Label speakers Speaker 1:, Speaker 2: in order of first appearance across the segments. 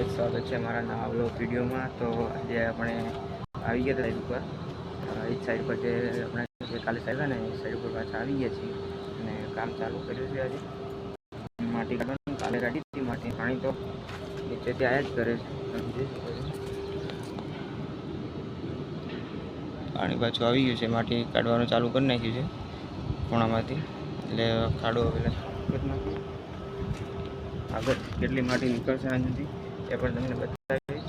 Speaker 1: ગઈ સ્વાગત છે મારા નવા બ્લોગ વિડીયોમાં. તો આજે આપણે આવી ગયા સાઈડ ઉપર. એ સાઈડ પર જે આપણે જે કાલે સાહેબ ને, એ સાઈડ ઉપર પાછા આવી ગયા છીએ. અને કામ ચાલુ કર્યું છે આજે. માટી કાઢવાનું, કાલે કાઢી હતી માટી. પાણી તો નીચેથી આવ્યા જ કરે છે. પાણી પાછું આવી ગયું છે. માટી કાઢવાનું ચાલુ કરી નાખ્યું છે ખૂણામાંથી. એટલે ખાડો પેલા આગળ કેટલી માટી નીકળશે આનાથી? એ પણ તમને બતાવી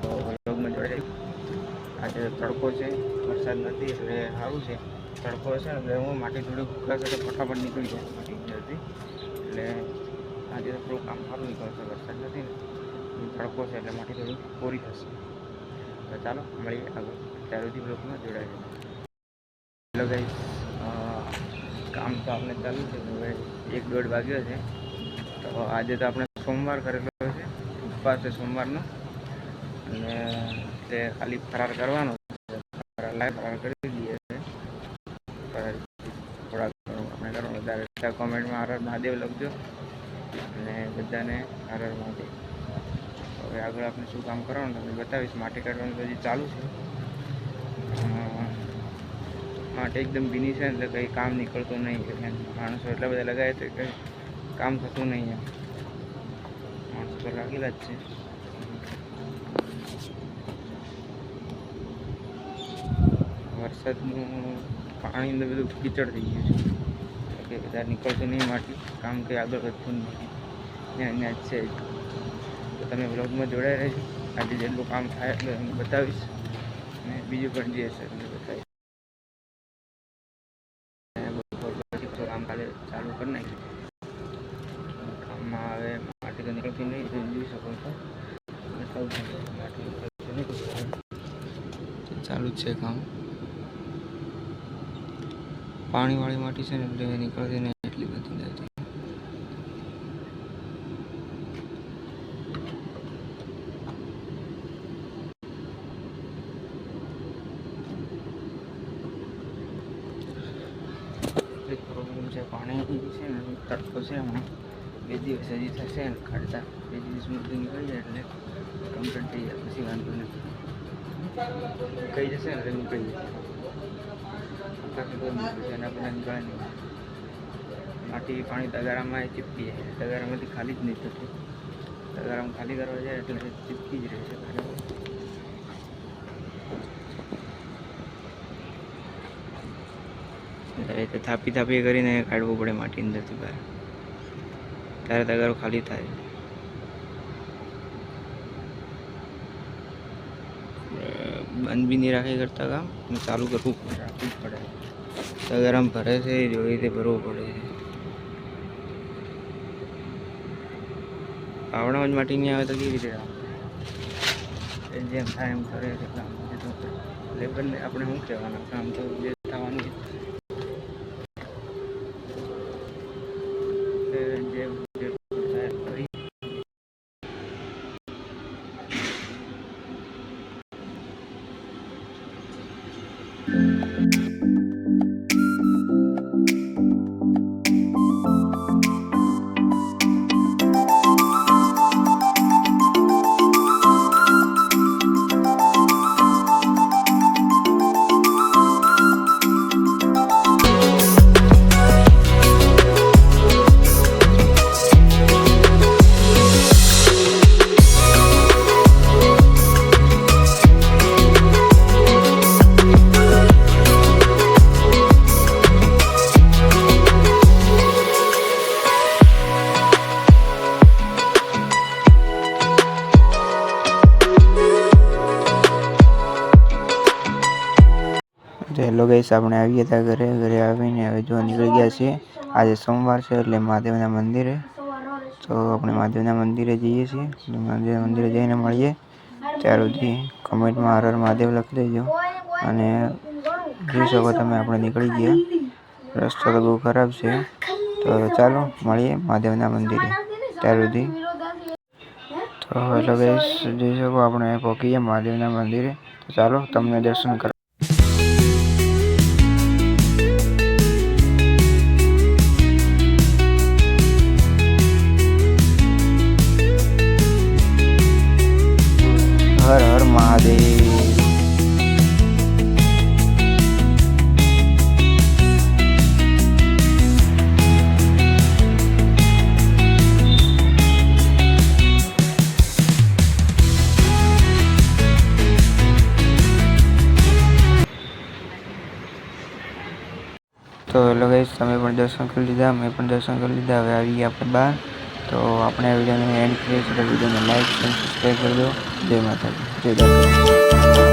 Speaker 1: તો વ્લોગમાં જોડાઈ આજે તડકો છે, વરસાદ નથી, એટલે સારું છે. તડકો છે એટલે હું માટી થોડી ફૂકાશે સાથે ફટાફટ નીકળી જાય માટી અંદરથી એટલે આજે થોડું કામ સારું નીકળશે વરસાદ નથી ને. તડકો છે એટલે માટી થોડી કોરી થશે. તો ચાલો, મળીએ આગળ. ત્યાર સુધી બ્લોગમાં જોડાઈ હેલો ગાઈસ કામ તો આપણે ચાલુ છે, હવે એક દોઢ વાગ્યો છે. તો આજે તો આપણે સોમવાર કરેલો છે સોમવારનો. અને તે ખાલી ફરાર કરવાનો છે. ફરાર કરી દઈએ છે. થોડાક ઘણું આપણે વધારે કોમેન્ટમાં હરર હર મહાદેવ લખજો. અને બધાને હરર હર મહાદેવ. હવે આગળ આપણે શું કામ કરવાનું તમને બતાવીશ. માટી કાઢવાનું તો હજી ચાલુ છે. માટે એકદમ ભીની છે એટલે કંઈ કામ નીકળતું નહીં. એટલે માણસો એટલા બધા લગાવે છે કે કામ થતું નહીં એમ. માણસો તો લાગેલા જ છે વરસાદનું પાણી અંદર બધું કીચડ થઈ ગયું છે. કે બધા નીકળતું નહીં માટી કામ કંઈ આગળ વધતું નથી. ત્યાં ત્યાં છે તો તમે બ્લોગમાં જોડાઈ રહેજો. આજે જેટલું કામ થાય એટલે હું બતાવીશ. અને બીજું પણ જે હશે તમને બતાવીશ અને બપોર પછી તો કામ કાલે ચાલુ કરી નાખ્યું કામમાં હવે માટી તો નીકળતી નહીં તમે જોઈ શકો છો. ચાલુ છે કામ. પાણીવાળી માટી છે ને એટલે નીકળતી નહીં એટલી બધી નથી પ્રોબ્લેમ છે પાણી છે ને તડકો છે હમણાં. બે દિવસ હજી થશે ને કાઢતા. બે દિવસ સુધી નીકળી જાય એટલે કમ્પ્લીટ થઈ જાય પછી વાંધો નથી. કહી જશે ને એટલે નીકળી જશે એના પહેલાં નીકળે નહીં માટી પાણી તગારામાં એ ચીપકી જાય તગારામાંથી ખાલી જ નહીં થતું. તગારામાં ખાલી કરવા જાય એટલે ચીપકી જ રહે છે બરાબર થાપી થાપી કરીને કાઢવું પડે માટી અંદરથી બહાર. ત્યારે તગારો ખાલી થાય. બંધ બી નહીં રાખી કરતા કામ અને ચાલુ કરવું પડે. રાખવું જ પડે. તગારામ ભરે છે એ જોઈ રીતે ભરવું પડે. છે પાવડામાં જ માટી નહીં આવે તો કેવી રીતે આવે? જેમ થાય એમ કરે છે કામ. લેબરને આપણે શું કહેવાના? કામ તો Thank you. તો હેલો ગઈસ, આપણે આવી ગયા ઘરે. ઘરે આવીને હવે જો નીકળી ગયા છીએ. આજે સોમવાર છે એટલે મહાદેવના મંદિરે. તો આપણે મહાદેવના મંદિરે જઈએ છીએ. મહાદેવના મંદિરે જઈને મળીએ. ત્યાર સુધી કમેન્ટમાં હર હર મહાદેવ લખી દેજો. અને જોઈ શકો તમે, આપણે નીકળી ગયા. રસ્તો તો બહુ ખરાબ છે. તો ચાલો મળીએ મહાદેવના મંદિરે ત્યાર સુધી. તો હેલો ગઈસ, જોઈ શકો, આપણે પહોંચી ગયા મહાદેવના મંદિરે. ચાલો, તમને દર્શન કર તો હેલો ગાઈસ તમે પણ દર્શન કરી લીધા, મેં પણ દર્શન કરી લીધા. હવે આવી ગયા આપણે બહાર. તો આપણે વિડીયોને એન્ડ કરીએ છીએ. તો વિડીયોને લાઈક સબસ્ક્રાઈબ કરી દો. જય માતાજી. જય દ્વારકા